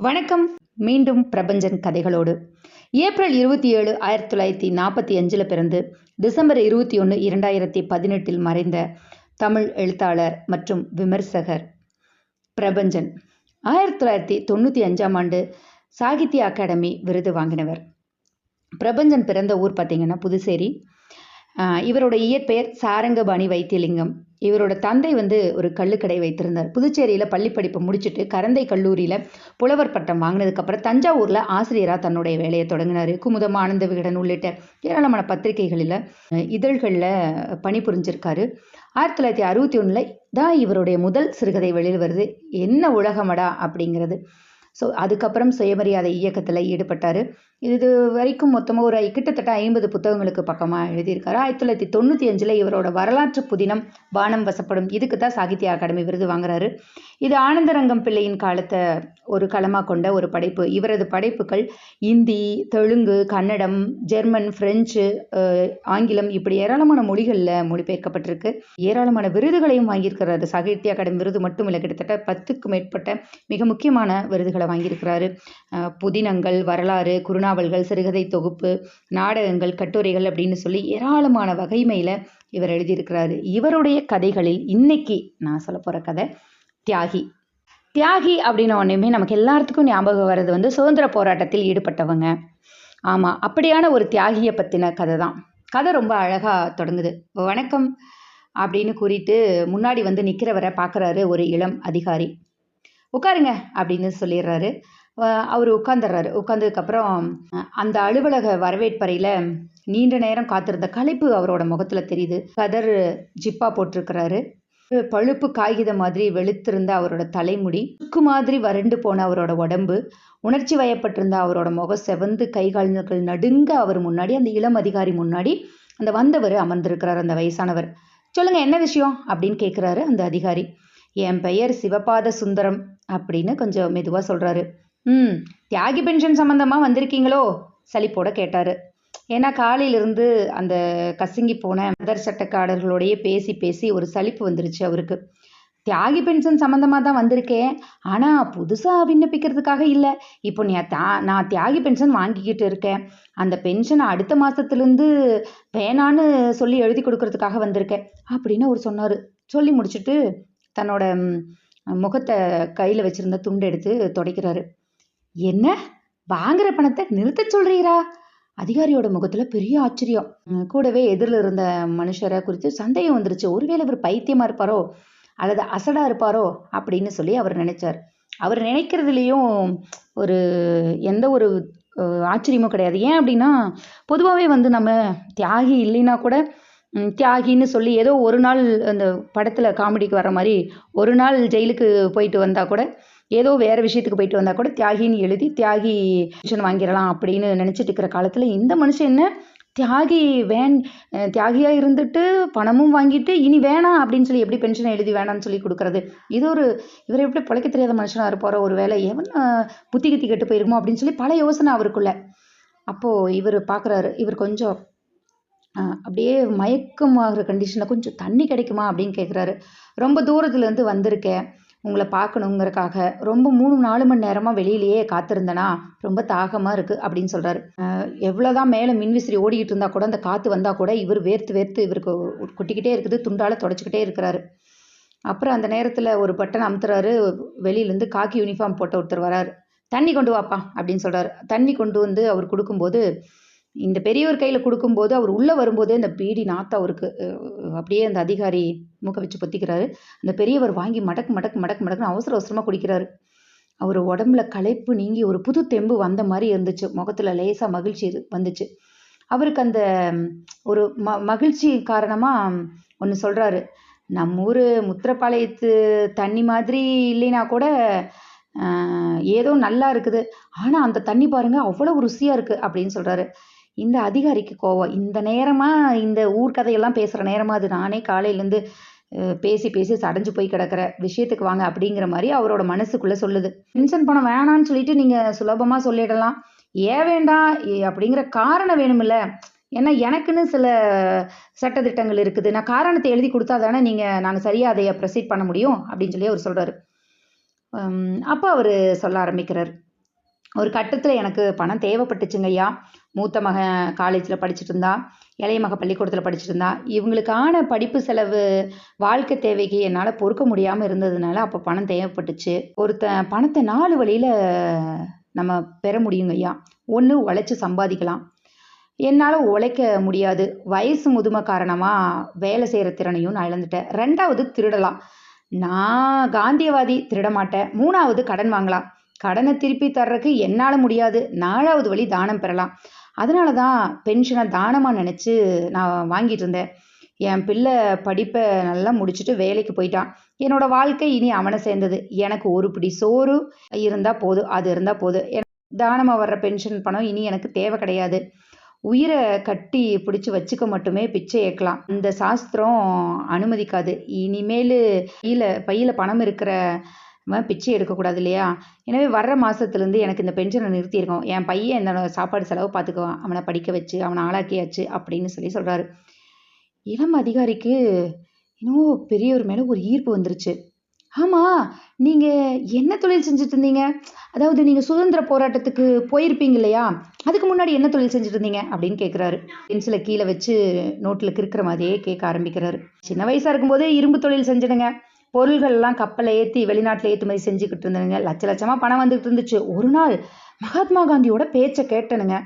வணக்கம். மீண்டும் பிரபஞ்சன் கதைகளோடு. ஏப்ரல் இருபத்தி ஏழு ஆயிரத்தி தொள்ளாயிரத்தி நாற்பத்தி அஞ்சில் பிறந்து டிசம்பர் இருபத்தி ஒன்று இரண்டாயிரத்தி பதினெட்டில் மறைந்த தமிழ் எழுத்தாளர் மற்றும் விமர்சகர் பிரபஞ்சன். ஆயிரத்தி தொள்ளாயிரத்தி தொண்ணூற்றி அஞ்சாம் ஆண்டு சாகித்ய அகாடமி விருது வாங்கினவர். பிரபஞ்சன் பிறந்த ஊர் பார்த்திங்கன்னா புதுச்சேரி. ஆஹ் இவரோட இயற்பெயர் சாரங்கபாணி வைத்தியலிங்கம். இவரோட தந்தை வந்து ஒரு கள்ளுக்கடை வைத்திருந்தார். புதுச்சேரியில் பள்ளி படிப்பை முடிச்சுட்டு கரந்தை கல்லூரியில் புலவர் பட்டம் வாங்கினதுக்கப்புறம் தஞ்சாவூரில் ஆசிரியராக தன்னுடைய வேலையை தொடங்கினார். குமுதம் ஆனந்த விகடன் உள்ளிட்ட ஏராளமான பத்திரிகைகளில் இதழ்களில் பணிபுரிஞ்சிருக்காரு. ஆயிரத்தி தொள்ளாயிரத்தி அறுபத்தி ஒன்றில் தான் இவருடைய முதல் சிறுகதை வெளியில் வருது. என்ன உலகமடா அப்படிங்கிறது. ஸோ அதுக்கப்புறம் சுயமரியாதை இயக்கத்தில் ஈடுபட்டார். இது வரைக்கும் மொத்தமாக ஒரு கிட்டத்தட்ட ஐம்பது புத்தகங்களுக்கு பக்கமாக எழுதியிருக்காரு. ஆயிரத்தி தொள்ளாயிரத்தி தொண்ணூற்றி அஞ்சில் இவரோட வரலாற்று புதினம் வானம் வசப்படும். இதுக்கு தான் சாகித்ய அகாடமி விருது வாங்குறாரு. இது ஆனந்தரங்கம் பிள்ளையின் காலத்தை ஒரு களமாக கொண்ட ஒரு படைப்பு. இவரது படைப்புகள் இந்தி தெலுங்கு கன்னடம் ஜெர்மன் பிரெஞ்சு ஆங்கிலம் இப்படி ஏராளமான மொழிகளில் மொழிபெயர்க்கப்பட்டிருக்கு. ஏராளமான விருதுகளையும் வாங்கியிருக்கிறாரு. சாகித்ய அகாடமி விருது மட்டும் இல்லை கிட்டத்தட்ட பத்துக்கும் மேற்பட்ட மிக முக்கியமான விருதுகளை வாங்கியிருக்கிறாரு. புதினங்கள் வரலாறு குறுநாவல்கள் சிறுகதை தொகுப்பு நாடகங்கள் கட்டுரைகள் அப்படின்னு சொல்லி ஏராளமான வகைமையில் இவர் எழுதியிருக்கிறாரு. இவருடைய கதைகளில் இன்னைக்கு நான் சொல்ல போகிற கதை தியாகி. தியாகி அப்படின்ன உடனேமே நமக்கு எல்லாத்துக்கும் ஞாபகம் வர்றது வந்து சுதந்திர போராட்டத்தில் ஈடுபட்டவங்க. ஆமாம் அப்படியான ஒரு தியாகியை பற்றின கதை தான். கதை ரொம்ப அழகாக தொடங்குது. வணக்கம் அப்படின்னு கூறிட்டு முன்னாடி வந்து நிற்கிறவரை பார்க்குறாரு ஒரு இளம் அதிகாரி. உட்காருங்க அப்படின்னு சொல்லிடுறாரு. அவர் உட்காந்துடுறாரு உட்காந்ததுக்கப்புறம் அந்த அலுவலக வரவேற்பறையில் நீண்ட நேரம் காத்திருந்த களைப்பு அவரோட முகத்தில் தெரியுது. கதர் ஜிப்பா போட்டிருக்கிறாரு. பழுப்பு காகிதம் மாதிரி வெளுத்திருந்த அவரோட தலைமுடி சுக்கு மாதிரி வறண்டு போன அவரோட உடம்பு உணர்ச்சி வயப்பட்டிருந்த அவரோட முகம் செவந்து கை கால்கள் நடுங்க அவர் முன்னாடி அந்த இளம் அதிகாரி முன்னாடி அந்த வந்தவர் அமர்ந்திருக்கிறார் அந்த வயசானவர். சொல்லுங்க என்ன விஷயம்? அப்படின்னு கேட்குறாரு அந்த அதிகாரி. என் பெயர் சிவபாத சுந்தரம் அப்படின்னு கொஞ்சம் மெதுவாக சொல்கிறாரு ம் தியாகி பென்ஷன் சம்மந்தமாக வந்திருக்கீங்களோ? சலிப்போட கேட்டார். ஏன்னா காலையிலிருந்து அந்த கசங்கி போன மதர் சட்டக்காரர்களோடையே பேசி பேசி ஒரு சலிப்பு வந்துருச்சு அவருக்கு. தியாகி பென்ஷன் சம்மந்தமாக தான் வந்திருக்கேன். ஆனால் புதுசாக விண்ணப்பிக்கிறதுக்காக இல்லை. இப்போ நீ தா நான் தியாகி பென்ஷன் வாங்கிக்கிட்டு இருக்கேன். அந்த பென்ஷனை அடுத்த மாதத்துலேருந்து வேணான்னு சொல்லி எழுதி கொடுக்கறதுக்காக வந்திருக்கேன் அப்படின்னு அவர் சொன்னார். சொல்லி முடிச்சுட்டு தன்னோட முகத்தை கையில் வச்சுருந்த துண்டு எடுத்து துடைக்கிறாரு. என்ன? வாங்குற பணத்தை நிறுத்த சொல்றீரா? அதிகாரியோட முகத்துல பெரிய ஆச்சரியம். கூடவே எதிரில் இருந்த மனுஷரை குறித்து சந்தேகம் வந்துருச்சு. ஒருவேளை இவர் பைத்தியமா இருப்பாரோ? அல்லது அசடா இருப்பாரோ? அப்படின்னு சொல்லி அவர் நினைச்சார். அவர் நினைக்கிறதுலேயும் ஒரு எந்த ஒரு ஆச்சரியமும் கிடையாது. ஏன் அப்படின்னா பொதுவாகவே வந்து நம்ம தியாகி இல்லைன்னா கூட தியாகின்னு சொல்லி ஏதோ ஒரு நாள் அந்த படத்தில் காமெடிக்கு வர மாதிரி ஒரு நாள் ஜெயிலுக்கு போயிட்டு வந்தால் கூட ஏதோ வேறு விஷயத்துக்கு போயிட்டு வந்தால் கூட தியாகின்னு எழுதி தியாகி பென்ஷன் வாங்கிடலாம் அப்படின்னு நினச்சிட்டு இருக்கிற காலத்தில் இந்த மனுஷன் என்ன? தியாகி வேன் தியாகியாக இருந்துட்டு பணமும் வாங்கிட்டு இனி வேணாம் அப்படின்னு சொல்லி எப்படி பென்ஷனை எழுதி வேணாம்னு சொல்லி கொடுக்குறது? இது ஒரு இவர் எப்படி பிழைக்க தெரியாத மனுஷனாக இருப்பாரோ ஒரு வேலை எவன் புத்தி கித்தி கெட்டு போயிருமோ அப்படின்னு சொல்லி பல யோசனை அவருக்குள்ள. அப்போது இவர் பார்க்குறாரு இவர் கொஞ்சம் அப்படியே மயக்கமாகிற கண்டிஷனில் கொஞ்சம் தண்ணி கிடைக்குமா அப்படின்னு கேட்குறாரு ரொம்ப தூரத்துலேருந்து வந்திருக்கேன். உங்களை பார்க்கணுங்கிறக்காக ரொம்ப மூணு நாலு மணி நேரமாக வெளியிலேயே காத்திருந்தனா ரொம்ப தாகமாக இருக்குது அப்படின்னு சொல்கிறாரு எவ்வளோதான் மேலே மின்விசிறி ஓடிக்கிட்டு இருந்தால் கூட அந்த காற்று வந்தால் கூட இவர் வேர்த்து வேர்த்து இவருக்கு கொட்டிக்கிட்டே இருக்குது துண்டால் தொடச்சிக்கிட்டே இருக்கிறாரு. அப்புறம் அந்த நேரத்தில் ஒரு பட்டன் அமுத்துறாரு வெளியிலேருந்து காக்கி யூனிஃபார்ம் போட்ட ஒருத்தர் வராரு. தண்ணி கொண்டு வாப்பா அப்படின்னு சொல்கிறாரு தண்ணி கொண்டு வந்து அவர் கொடுக்கும்போது இந்த பெரியவர் கையில் கொடுக்கும்போது அவர் உள்ளே வரும்போதே இந்த பீடி நாத்தம் அவருக்கு அப்படியே அந்த அதிகாரி மூக்க வச்சு பொத்திக்கிறாரு. அந்த பெரியவர் வாங்கி மடக்கு மடக்கு மடக்கு மடக்குன்னு அவசர அவசரமாக குடிக்கிறாரு. அவர் உடம்புல களைப்பு நீங்கி ஒரு புது தெம்பு வந்த மாதிரி இருந்துச்சு. முகத்தில் லேசாக மகிழ்ச்சி வந்துச்சு. அவருக்கு அந்த ஒரு ம மகிழ்ச்சி காரணமாக ஒன்று சொல்கிறாரு நம்ம ஊர் முத்திரப்பாளையத்து தண்ணி மாதிரி இல்லைனா கூட ஏதோ நல்லா இருக்குது. ஆனால் அந்த தண்ணி பாருங்கள் அவ்வளோ ருசியாக இருக்குது அப்படின்னு சொல்கிறாரு இந்த அதிகாரிக்கு கோவம். இந்த நேரமாக இந்த ஊர் கதையெல்லாம் பேசுகிற நேரமாக அது நானே காலையிலேருந்து பேசி பேசி சடைஞ்சு போய் கிடக்கிற விஷயத்துக்கு வாங்க அப்படிங்கிற மாதிரி அவரோட மனசுக்குள்ளே சொல்லுது. பென்ஷன் பணம் வேணான்னு சொல்லிட்டு நீங்கள் சுலபமாக சொல்லிடலாம். ஏன் வேண்டாம் ஏ- அப்படிங்கிற காரணம் வேணுமில்ல ஏன்னா எனக்குன்னு சில சட்டத்திட்டங்கள் இருக்குது. நான் காரணத்தை எழுதி கொடுத்தா தானே நீங்கள் நாங்கள் சரியாக அதை ப்ரொசீட் பண்ண முடியும் அப்படின்னு சொல்லி அவர் சொல்கிறாரு அப்போ அவர் சொல்ல ஆரம்பிக்கிறார். ஒரு கட்டத்தில் எனக்கு பணம் தேவைப்பட்டுச்சுங்க ஐயா மூத்த மக காலேஜில் படிச்சுட்டு இருந்தா இளைய மக பள்ளிக்கூடத்தில் படிச்சுட்டு இருந்தா இவங்களுக்கான படிப்பு செலவு வாழ்க்கை தேவைக்கு என்னால் பொறுக்க முடியாமல் இருந்ததுனால அப்போ பணம் தேவைப்பட்டுச்சு. ஒருத்தன் பணத்தை நாலு வழியில் நம்ம பெற முடியுங்க ஐயா. ஒன்று உழைச்சி சம்பாதிக்கலாம். என்னால் உழைக்க முடியாது. வயசு முதுமை காரணமாக வேலை செய்கிற திறனையும் நான் இழந்துட்டேன். ரெண்டாவது திருடலாம். நான் காந்தியவாதி திருட மாட்டேன். மூணாவது கடன் வாங்கலாம். கடனை திருப்பி தர்றதுக்கு என்னால் முடியாது. நாலாவது வழி தானம் பெறலாம். அதனால தான் பென்ஷனை தானமாக நினச்சி நான் வாங்கிட்டு இருந்தேன். என் பிள்ளை படிப்பை நல்லா முடிச்சுட்டு வேலைக்கு போயிட்டான். என்னோட வாழ்க்கை இனி அவனை சேர்ந்தது. எனக்கு ஒரு பிடி சோறு இருந்தால் போதும் அது இருந்தால் போதும். தானமாக வர்ற பென்ஷன் பணம் இனி எனக்கு தேவை கிடையாது. உயிரை கட்டி பிடிச்சி வச்சுக்க மட்டுமே பிச்சை ஏற்கலாம். இந்த சாஸ்திரம் அனுமதிக்காது. இனிமேல் பையில் பையில் பணம் இருக்கிற பிச்சை எடுக்கக்கூடாது இல்லையா? எனவே வர்ற மாதத்துலேருந்து எனக்கு இந்த பென்ஷனை நிறுத்தியிருக்கோம் என் பையன் என்னோட சாப்பாடு செலவு பார்த்துக்குவான். அவனை படிக்க வச்சு அவனை ஆளாக்கியாச்சு அப்படின்னு சொல்லி சொல்கிறாரு இளம் அதிகாரிக்கு இன்னும் பெரியவர் மேலே ஒரு ஈர்ப்பு வந்துருச்சு. ஆமாம் நீங்கள் என்ன தொழில் செஞ்சுட்டு இருந்தீங்க? அதாவது நீங்கள் சுதந்திர போராட்டத்துக்கு போயிருப்பீங்க இல்லையா? அதுக்கு முன்னாடி என்ன தொழில் செஞ்சுட்டு இருந்தீங்க? அப்படின்னு கேட்குறாரு பென்சிலை கீழே வச்சு நோட்டில் கிறுக்கிற மாதிரியே கேட்க ஆரம்பிக்கிறாரு. சின்ன வயசாக இருக்கும்போதே இரும்பு தொழில் செஞ்சிடுங்க. பொருள்கள்லாம் கப்பலை ஏற்றி வெளிநாட்டில் ஏற்றுமதி செஞ்சுக்கிட்டு இருந்தனுங்க. லட்ச லட்சமாக பணம் வந்துகிட்டு இருந்துச்சு. ஒரு நாள் மகாத்மா காந்தியோட பேச்சை கேட்டனுங்க.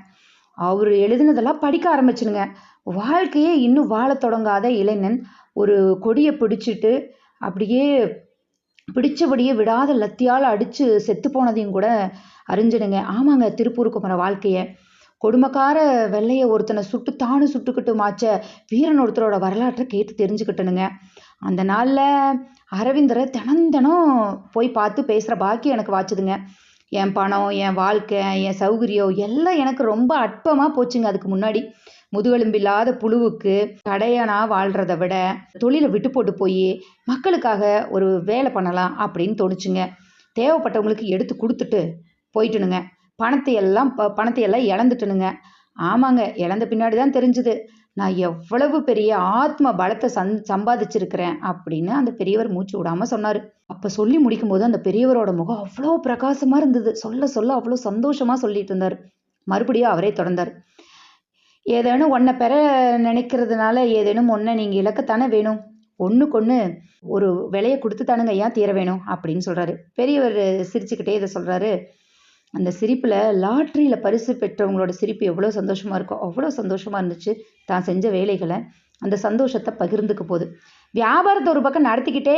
அவர் எழுதினதெல்லாம் படிக்க ஆரம்பிச்சுனுங்க. வாழ்க்கையே இன்னும் வாழ தொடங்காத இளைஞன் ஒரு கொடியை பிடிச்சிட்டு அப்படியே பிடிச்சபடியே விடாத லத்தியால் அடித்து செத்து போனதையும் கூட அறிஞ்சிடுங்க ஆமாங்க திருப்பூருக்கு போகிற வாழ்க்கையை. கொடுமைக்கார வெள்ளையை ஒருத்தனை சுட்டு தானு சுட்டுக்கிட்டு மாச்ச வீரன் ஒருத்தரோட வரலாற்றை கேட்டு தெரிஞ்சுக்கிட்டனுங்க. அந்த நாளில் அரவிந்தரை தினம் தினம் போய் பார்த்து பேசுகிற பாக்கியம் எனக்கு வாச்சுதுங்க. என் பணம் என் வாழ்க்கை என் சௌகரியம் எல்லாம் எனக்கு ரொம்ப அற்பமாக போச்சுங்க அதுக்கு முன்னாடி. முதுகெலும்பில்லாத புழுவுக்கு கடையனா வாழ்கிறத விட தொழிலை விட்டு போட்டு போய் மக்களுக்காக ஒரு வேலை பண்ணலாம் அப்படின்னு தோணுச்சுங்க. தேவைப்பட்டவங்களுக்கு எடுத்து கொடுத்துட்டு போயிட்டுனுங்க. பணத்தை எல்லாம் ப பணத்தை எல்லாம் இழந்துட்டுனுங்க. ஆமாங்க இழந்த பின்னாடி தான் தெரிஞ்சுது. நான் எவ்வளவு பெரிய ஆத்ம பலத்தை சந் சம்பாதிச்சிருக்கிறேன் அப்படின்னு அந்த பெரியவர் மூச்சு விடாமல் சொன்னார். அப்போ சொல்லி முடிக்கும்போது அந்த பெரியவரோட முகம் அவ்வளோ பிரகாசமாக இருந்தது. சொல்ல சொல்ல அவ்வளோ சந்தோஷமாக சொல்லிட்டு இருந்தார். மறுபடியும் அவரே தொடர்ந்தார். ஏதேனும் ஒன்றை பெற நினைக்கிறதுனால ஏதேனும் ஒன்றை நீங்கள் இழக்கத்தானே வேணும். ஒன்றுக்கொன்று ஒரு விலையை கொடுத்து தானுங்க ஏன் தீர வேணும்? அப்படின்னு சொல்கிறாரு பெரியவர் சிரிச்சுக்கிட்டே இதை சொல்கிறாரு அந்த சிரிப்பில் லாட்ரியில் பரிசு பெற்றவங்களோட சிரிப்பு எவ்வளோ சந்தோஷமாக இருக்கும் அவ்வளோ சந்தோஷமாக இருந்துச்சு. தான் செஞ்ச வேலைகளை அந்த சந்தோஷத்தை பகிர்ந்துக்க போகுது. வியாபாரத்தை ஒரு பக்கம் நடத்திக்கிட்டே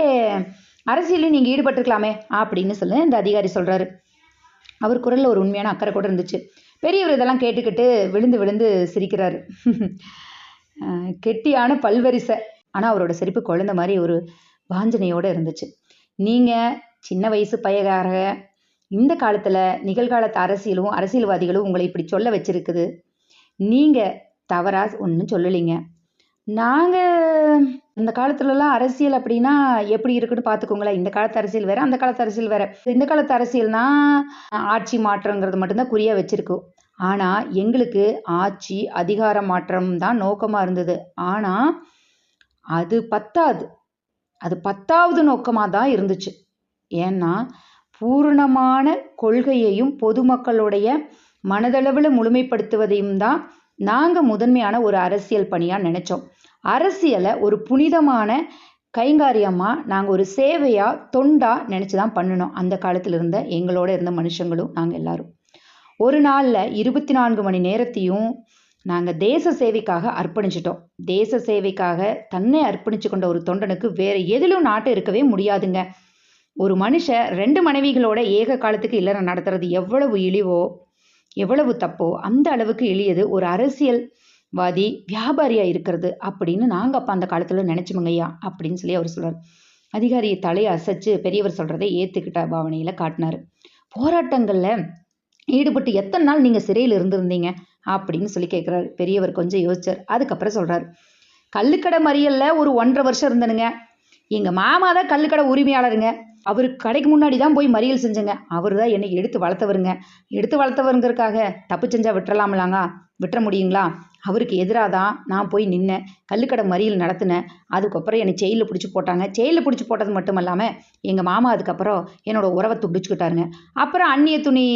அரசியலையும் நீங்கள் ஈடுபட்டுருக்கலாமே அப்படின்னு சொல்லி இந்த அதிகாரி சொல்கிறாரு அவர் குரலில் ஒரு உண்மையான அக்கறை கூட இருந்துச்சு. பெரியவர் இதெல்லாம் கேட்டுக்கிட்டு விழுந்து விழுந்து சிரிக்கிறாரு. கெட்டியான பல்வரிசை. ஆனால் அவரோட சிரிப்பு குழந்த மாதிரி ஒரு வாஞ்சனையோடு இருந்துச்சு. நீங்கள் சின்ன வயசு பையகாரக இந்த காலத்தில் நிகழ்காலத்து அரசியலும் அரசியல்வாதிகளும் உங்களை இப்படி சொல்ல வச்சிருக்குது. நீங்கள் தவறாக ஒன்றும் சொல்லலைங்க. நாங்கள் இந்த காலத்துலலாம் அரசியல் அப்படின்னா எப்படி இருக்குன்னு பார்த்துக்கோங்களேன் இந்த காலத்து அரசியல் வேறு அந்த காலத்து அரசியல் வேறு. இந்த காலத்து அரசியல்னா ஆட்சி மாற்றங்கிறது மட்டும்தான் குறியாக வச்சுருக்கோம் ஆனால் எங்களுக்கு ஆட்சி அதிகார மாற்றம் தான் நோக்கமாக இருந்தது. ஆனால் அது பத்தாது. அது பத்தாவது நோக்கமாக தான் இருந்துச்சு. ஏன்னா பூரணமான கொள்கையையும் பொதுமக்களுடைய மனதளவில் முழுமைப்படுத்துவதையும் தான் நாங்கள் முதன்மையான ஒரு அரசியல் பணியாக நினச்சோம். அரசியலை ஒரு புனிதமான கைங்காரியமாக நாங்கள் ஒரு சேவையாக தொண்டாக நினச்சி தான் பண்ணினோம். அந்த காலத்தில் இருந்த எங்களோட இருந்த மனுஷங்களும் நாங்கள் எல்லாரும். ஒரு நாளில் இருபத்தி நான்கு மணி நேரத்தையும் நாங்கள் தேச சேவைக்காக அர்ப்பணிச்சிட்டோம். தேச சேவைக்காக தன்னை அர்ப்பணிச்சு கொண்ட ஒரு தொண்டனுக்கு வேறு எதிலும் நாட்டு இருக்கவே முடியாதுங்க. ஒரு மனுஷன் ரெண்டு மனைவிகளோட ஏக காலத்துக்கு இல்லறம் நடத்துறது எவ்வளவு இழிவோ எவ்வளவு தப்போ அந்த அளவுக்கு எளியது ஒரு அரசியல்வாதி வியாபாரியாக இருக்கிறது அப்படின்னு நாங்கள் அப்போ அந்த காலத்தில் நினச்சோமுங்கய்யா அப்படின்னு சொல்லி அவர் சொல்கிறார் அதிகாரி தலையை அசைச்சு பெரியவர் சொல்கிறதை ஏற்றுக்கிட்ட பாவனையில் காட்டினார். போராட்டங்களில் ஈடுபட்டு எத்தனை நாள் நீங்கள் சிறையில் இருந்திருந்தீங்க அப்படின்னு சொல்லி கேட்குறாரு பெரியவர் கொஞ்சம் யோசிச்சார். அதுக்கப்புறம் சொல்கிறார் கல்லுக்கடை மறியல்ல ஒரு ஒன்றரை வருஷம் இருந்தனுங்க. எங்கள் மாமா தான் கல்லுக்கடை உரிமையாளருங்க. அவர் கடைக்கு முன்னாடி தான் போய் மறியல் செஞ்சேங்க. அவர் தான் என்னை எடுத்து வளர்த்தவருங்க. எடுத்து வளர்த்தவருங்கிறதுக்காக தப்பு செஞ்சால் விட்டுறலாமலாங்க. விட்டுற முடியுங்களா? அவருக்கு எதிராக தான் நான் போய் நின்னேன். கள்ளுக்கடை மறியல் நடத்தினேன். அதுக்கப்புறம் என்னை ஜெயிலில் பிடிச்சி போட்டாங்க. ஜெயிலில் பிடிச்சி போட்டது மட்டும் இல்லாமல் எங்கள் மாமா அதுக்கப்புறம் என்னோட உறவை துண்டிச்சுக்கிட்டாருங்க. அப்புறம் அந்நிய துணி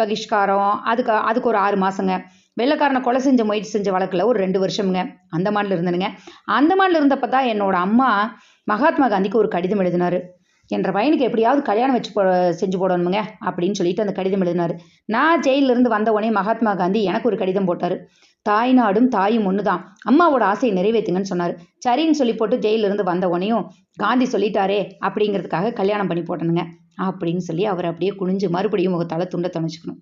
பகிஷ்காரம் அதுக்கு அதுக்கு ஒரு ஆறு மாதங்க வெள்ளைக்காரனை கொலை செஞ்ச முயற்சி செஞ்ச வழக்கில் ஒரு ரெண்டு வருஷமுங்க. அந்தமானில் இருந்தனுங்க. அந்தமானில் இருந்தப்போ தான் என்னோட அம்மா மகாத்மா காந்திக்கு ஒரு கடிதம் எழுதினார். என்ற பையனுக்கு எப்படியாவது கல்யாணம் வச்சு போ செஞ்சு போடணுமுங்க அப்படின்னு சொல்லிட்டு அந்த கடிதம் எழுதினார். நான் ஜெயிலிருந்து வந்த உடனே மகாத்மா காந்தி எனக்கு ஒரு கடிதம் போட்டார். தாய் நாடும் தாயும் ஒன்று தான் அம்மாவோட ஆசையை நிறைவேற்றுங்கன்னு சொன்னார். சரின்னு சொல்லி போட்டு ஜெயிலிருந்து வந்த உடனேயும் காந்தி சொல்லிட்டாரே அப்படிங்கிறதுக்காக கல்யாணம் பண்ணி போட்டனுங்க அப்படின்னு சொல்லி அவர் அப்படியே குனிஞ்சு மறுபடியும் முகத்தால் துண்டை தணிச்சுக்கணும்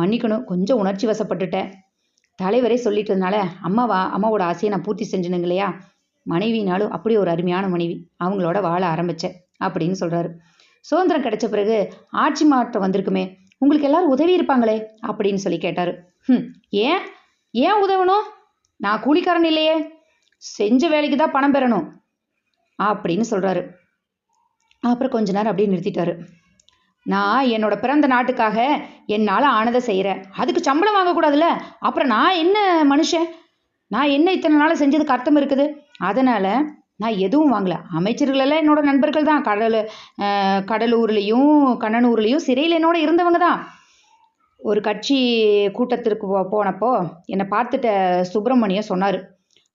மன்னிக்கணும் கொஞ்சம் உணர்ச்சி வசப்பட்டுட்டேன். தலைவரே சொல்லிட்டதுனால அம்மாவா அம்மாவோட ஆசையை நான் பூர்த்தி செஞ்சனுங்க இல்லையா மனைவினாலும் அப்படி ஒரு அருமையான மனைவி அவங்களோட வாழ ஆரம்பித்தேன் அப்படின்னு சொல்கிறாரு சுதந்திரம் கிடைச்ச பிறகு ஆட்சி மாற்றம் வந்திருக்குமே உங்களுக்கு எல்லாரும் உதவி இருப்பாங்களே அப்படின்னு சொல்லி கேட்டார். ம் ஏன்? ஏன் உதவணும்? நான் கூலிக்காரன் இல்லையே. செஞ்ச வேலைக்கு தான் பணம் பெறணும் அப்படின்னு சொல்கிறாரு அப்புறம் கொஞ்ச நேரம் அப்படியே நிறுத்திட்டாரு. நான் என்னோட பிறந்த நாட்டுக்காக என்னால் ஆனதை செய்கிறேன் அதுக்கு சம்பளம் வாங்கக்கூடாதுல்ல? அப்புறம் நான் என்ன மனுஷன்? நான் என்ன இத்தனை நாள் செஞ்சதுக்கு அர்த்தம் இருக்குது? அதனால் நான் எதுவும் வாங்கல. அமைச்சர்களெல்லாம் என்னோட நண்பர்கள் தான். கடல் கடலூர்லேயும் கண்ணனூர்லேயும் சிறையில் என்னோட இருந்தவங்க தான். ஒரு கட்சி கூட்டத்திற்கு போ போனப்போ என்னை பார்த்துட்ட சுப்பிரமணியம் சொன்னார்.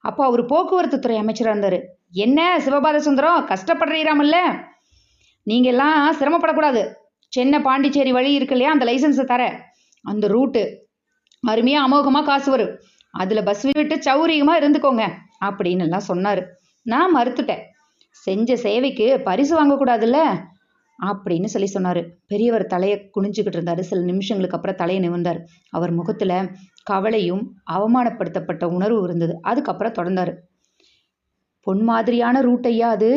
அப்போ அவர் போக்குவரத்து துறை அமைச்சராக இருந்தார். என்ன சிவபாத சுந்தரம்? கஷ்டப்படுறீராமல்ல நீங்கள் எல்லாம் சிரமப்படக்கூடாது. சென்னை பாண்டிச்சேரி வழி இருக்கு இல்லையா? அந்த லைசன்ஸை தர. அந்த ரூட்டு. அருமையாக அமோகமாக காசு வரும். அதில் பஸ் விட்டு சௌரியமாக இருந்துக்கோங்க அப்படின்னு எல்லாம் சொன்னார். நான் மறுத்துட்டேன். செஞ்ச சேவைக்கு பரிசு வாங்கக்கூடாதுல்ல அப்படின்னு சொல்லி சொன்னார். பெரியவர் தலையை குனிஞ்சுக்கிட்டு இருந்தார். சில நிமிஷங்களுக்கு அப்புறம் தலையை நிமிர்ந்தார். அவர் முகத்தில் கவலையும் அவமானப்படுத்தப்பட்ட உணர்வு இருந்தது. அதுக்கப்புறம் தொடர்ந்தார். பொன் மாதிரியான ரூட்டையா அது.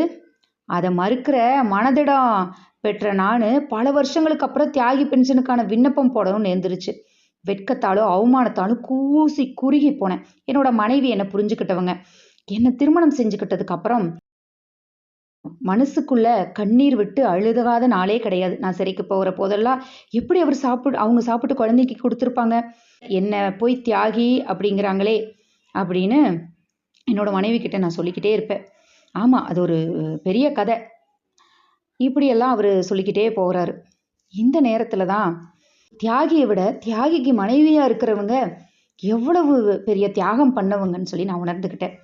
அதை மறுக்கிற மனதிடம் பெற்ற நான் பல வருஷங்களுக்கு அப்புறம் தியாகி பென்ஷனுக்கான விண்ணப்பம் போடவும் நேர்ந்துருச்சு. வெட்கத்தாலும் அவமானத்தாலும் கூசி குறுகி போனேன். என்னோட மனைவி என்னை புரிஞ்சுக்கிட்டவங்க. என்னை திருமணம் செஞ்சுக்கிட்டதுக்கு அப்புறம் மனசுக்குள்ள கண்ணீர் விட்டு அழுதுகாத நாளே கிடையாது. நான் சிறைக்கு போகிற போதெல்லாம் எப்படி அவர் சாப்பிடு அவங்க சாப்பிட்டு குழந்தைக்கு கொடுத்துருப்பாங்க? என்னை போய் தியாகி அப்படிங்கிறாங்களே அப்படின்னு என்னோட மனைவி கிட்ட நான் சொல்லிக்கிட்டே இருப்பேன். ஆமாம் அது ஒரு பெரிய கதை. இப்படியெல்லாம் அவர் சொல்லிக்கிட்டே போகிறாரு இந்த நேரத்தில் தான் தியாகியை விட தியாகிக்கு மனைவியாக இருக்கிறவங்க எவ்வளவு பெரிய தியாகம் பண்ணவங்கன்னு சொல்லி நான் உணர்ந்துக்கிட்டேன்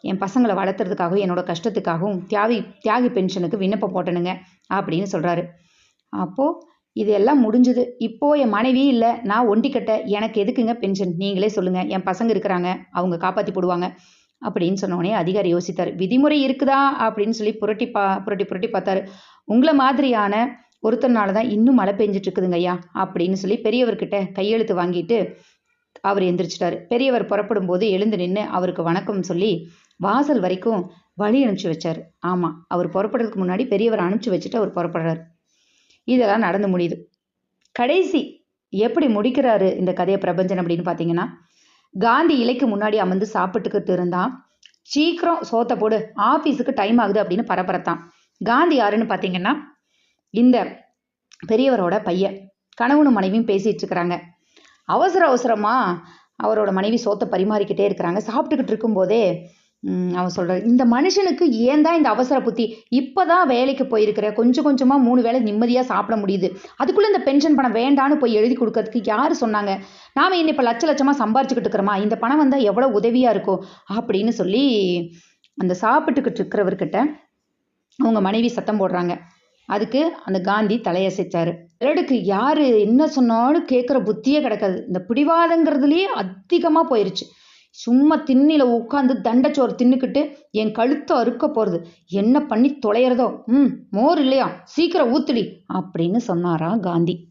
என் பசங்களை வளர்த்துறதுக்காகவும் என்னோட கஷ்டத்துக்காகவும் தியாகி தியாகி பென்ஷனுக்கு விண்ணப்பம் போட்டனுங்க அப்படின்னு சொல்கிறாரு அப்போது இதெல்லாம் முடிஞ்சுது. இப்போது என் மனைவி இல்லை. நான் ஒண்டிக்கட்ட எனக்கு எதுக்குங்க பென்ஷன்? நீங்களே சொல்லுங்கள் என் பசங்க இருக்கிறாங்க. அவங்க காப்பாற்றி போடுவாங்க. அப்படின்னு சொன்னோடனே அதிகாரி யோசித்தார். விதிமுறை இருக்குதா? அப்படின்னு சொல்லி புரட்டி பா புரட்டி புரட்டி பார்த்தாரு. உங்களை மாதிரியான ஒருத்தனால தான் இன்னும் மழை பெஞ்சிட்டு இருக்குதுங்க ஐயா அப்படின்னு சொல்லி பெரியவர்கிட்ட கையெழுத்து வாங்கிட்டு அவர் எந்திரிச்சிட்டாரு. பெரியவர் புறப்படும் போது எழுந்து நின்று அவருக்கு வணக்கம் சொல்லி வாசல் வரைக்கும் வழி அனுப்பிச்சு வச்சார். ஆமாம் அவர் புறப்படுறதுக்கு முன்னாடி பெரியவர் அனுப்பிச்சு வச்சுட்டு அவர் புறப்படுறாரு. இதெல்லாம் நடந்து முடியுது. கடைசி எப்படி முடிக்கிறாரு இந்த கதையை பிரபஞ்சன் அப்படின்னு பார்த்தீங்கன்னா காந்தி இலைக்கு முன்னாடி அமர்ந்து சாப்பிட்டுக்கிட்டு இருந்தான். சீக்கிரம் சோத்த போடு ஆஃபீஸுக்கு டைம் ஆகுது அப்படின்னு பரபரத்தான். காந்தி யாருன்னு பார்த்தீங்கன்னா இந்த பெரியவரோட பையன் கணவனும் மனைவியும் பேசிட்டு இருக்கிறாங்க. அவசர அவசரமா அவரோட மனைவி சோத்தை பரிமாறிக்கிட்டே இருக்கிறாங்க. சாப்பிட்டுக்கிட்டு இருக்கும்போதே அவன் சொல்றாரு இந்த மனுஷனுக்கு ஏன் தான் இந்த அவசர புத்தி? இப்போ தான் வேலைக்கு போயிருக்கிற கொஞ்சம் கொஞ்சமாக மூணு வேளை நிம்மதியாக சாப்பிட முடியுது. அதுக்குள்ளே இந்த பென்ஷன் பணம் வேண்டான்னு போய் எழுதி கொடுக்கறதுக்கு யார் சொன்னாங்க? நாம இன்னும் இப்போ லட்ச லட்சமாக சம்பாரிச்சுக்கிட்டு இருக்கிறோமா? இந்த பணம் வந்தால் எவ்வளோ உதவியாக இருக்கும்? அப்படின்னு சொல்லி அந்த சாப்பிட்டுக்கிட்டு இருக்கிறவர்கிட்ட அவங்க மனைவி சத்தம் போடுறாங்க. அதுக்கு அந்த காந்தி தலையசைத்தார் ரெடுக்கு யார் என்ன சொன்னாலும் கேட்குற புத்தியே கிடக்காது. இந்த பிடிவாதங்கிறதுலேயே அதிகமாக போயிருச்சு. சும்மா திண்ணில உட்காந்து தண்டச்சோறு தின்னுக்கிட்டு என் கழுத்தை அறுக்க போகிறது என்ன பண்ணி தொலைகிறதோ ம் மோர் இல்லையா? சீக்கிரம் ஊத்துடி அப்படின்னு சொன்னாரா காந்தி.